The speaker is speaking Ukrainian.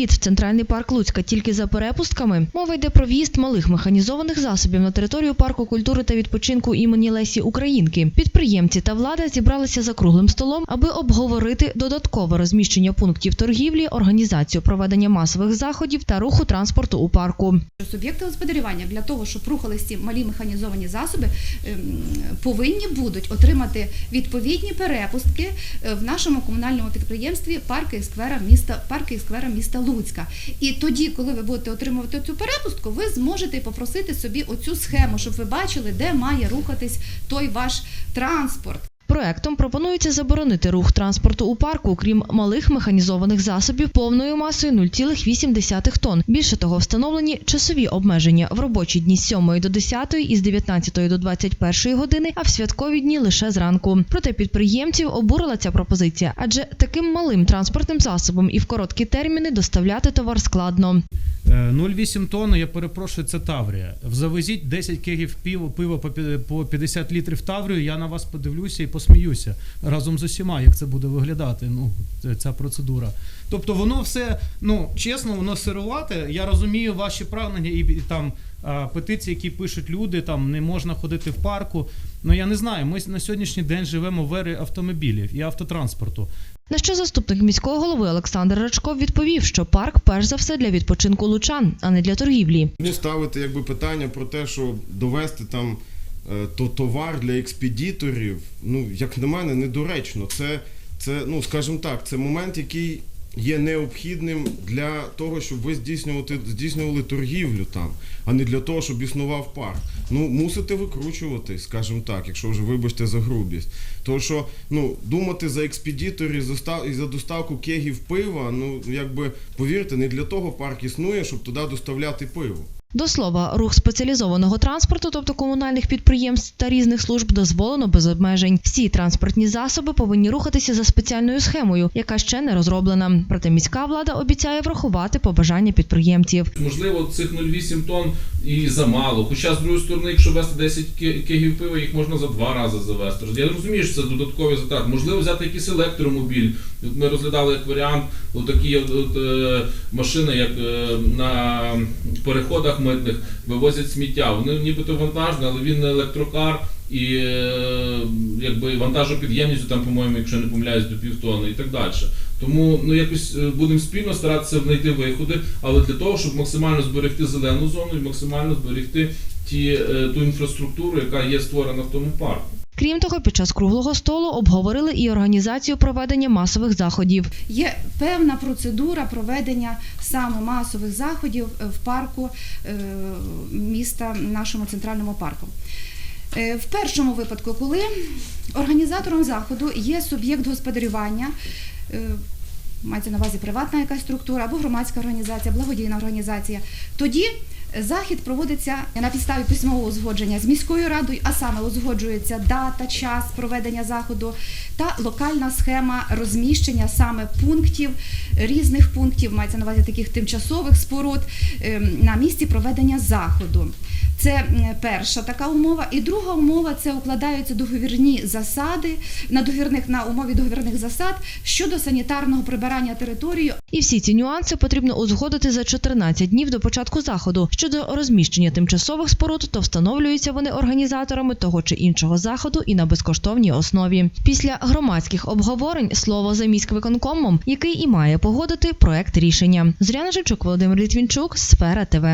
вхід в центральний парк Луцька тільки за перепустками. Мова йде про в'їзд малих механізованих засобів на територію парку культури та відпочинку імені Лесі Українки. Підприємці та влада зібралися за круглим столом, аби обговорити додаткове розміщення пунктів торгівлі, організацію проведення масових заходів та руху транспорту у парку. Суб'єкти господарювання для того, щоб рухались ці малі механізовані засоби, ем, повинні будуть отримати відповідні перепустки е, в нашому комунальному підприємстві парки і сквера міста парки і сквера міста Луцька. І тоді, коли ви будете отримувати цю перепустку, ви зможете попросити собі оцю схему, щоб ви бачили, де має рухатись той ваш транспорт. Проектом пропонується заборонити рух транспорту у парку, крім малих механізованих засобів повною масою 0,8 тонн. Більше того, встановлені часові обмеження в робочі дні з 7 до 10 і з 19 до 21 години, а в святкові дні лише зранку. Проте підприємців обурила ця пропозиція, адже таким малим транспортним засобом і в короткі терміни доставляти товар складно. Е, 0,8 тонни, я перепрошую, це Таврія. Завезіть 10 кегів пива, по по 50 літрів Таврію, я на вас подивлюся і посміюся разом з усіма, як це буде виглядати. Ну, ця процедура. Тобто воно все, ну чесно, воно сирувате. Я розумію ваші прагнення і, і там а, петиції, які пишуть люди, там не можна ходити в парку. Ну я не знаю. Ми на сьогоднішній день живемо в ері автомобілів і автотранспорту. На що заступник міського голови Олександр Рачков відповів, що парк перш за все для відпочинку лучан, а не для торгівлі. Мені ставити якби питання про те, що довести там то товар для експедіторів, ну як на мене, недоречно. Це, це, ну скажімо так, це момент, який є необхідним для того, щоб ви здійснювати здійснювали торгівлю там, а не для того, щоб існував парк. Ну мусите викручуватись, скажімо так, якщо вже вибачте за грубість. Тому що ну думати за експедіторів і за доставку кегів пива, ну якби повірте, не для того парк існує, щоб туди доставляти пиво. До слова, рух спеціалізованого транспорту, тобто комунальних підприємств та різних служб, дозволено без обмежень. Всі транспортні засоби повинні рухатися за спеціальною схемою, яка ще не розроблена. Проте міська влада обіцяє врахувати побажання підприємців. Можливо, цих 0,8 тонн і замало. Хоча, з другої сторони, якщо вести 10 ке- кегів пива, їх можна за два рази завести. Я розумію, що це додаткові затрати. Можливо, взяти якийсь електромобіль. Ми розглядали як варіант такі от, от, е, машини, як е, на переходах митних вивозять сміття. Вони нібито вантажні, але він не електрокар. І е, якби вантажопідємністю там, по-моєму, якщо не помиляюсь, до півтони і так далі. Тому ну якось е, будемо спільно старатися знайти виходи, але для того, щоб максимально зберегти зелену зону і максимально зберегти ті, е, ту інфраструктуру, яка є створена в тому парку. Крім того, під час круглого столу обговорили і організацію проведення масових заходів. Є певна процедура проведення саме масових заходів е, в парку е, міста, нашому центральному парку. Е, В першому випадку, коли організатором заходу є суб'єкт господарювання, мається на увазі приватна якась структура або громадська організація, благодійна організація, тоді захід проводиться на підставі письмового узгодження з міською радою, а саме узгоджується дата, час проведення заходу та локальна схема розміщення саме пунктів, різних пунктів, мається на увазі таких тимчасових споруд ем, на місці проведення заходу. Це перша така умова. І друга умова це укладаються договірні засади на договірних на умові договірних засад щодо санітарного прибирання території І всі ці нюанси потрібно узгодити за 14 днів до початку заходу. Щодо розміщення тимчасових споруд, то встановлюються вони організаторами того чи іншого заходу і на безкоштовній основі. Після громадських обговорень слово за міськвиконкомом, який і має погодити проект рішення. Зоряна Жичук, Володимир Літвінчук, Сфера ТВ.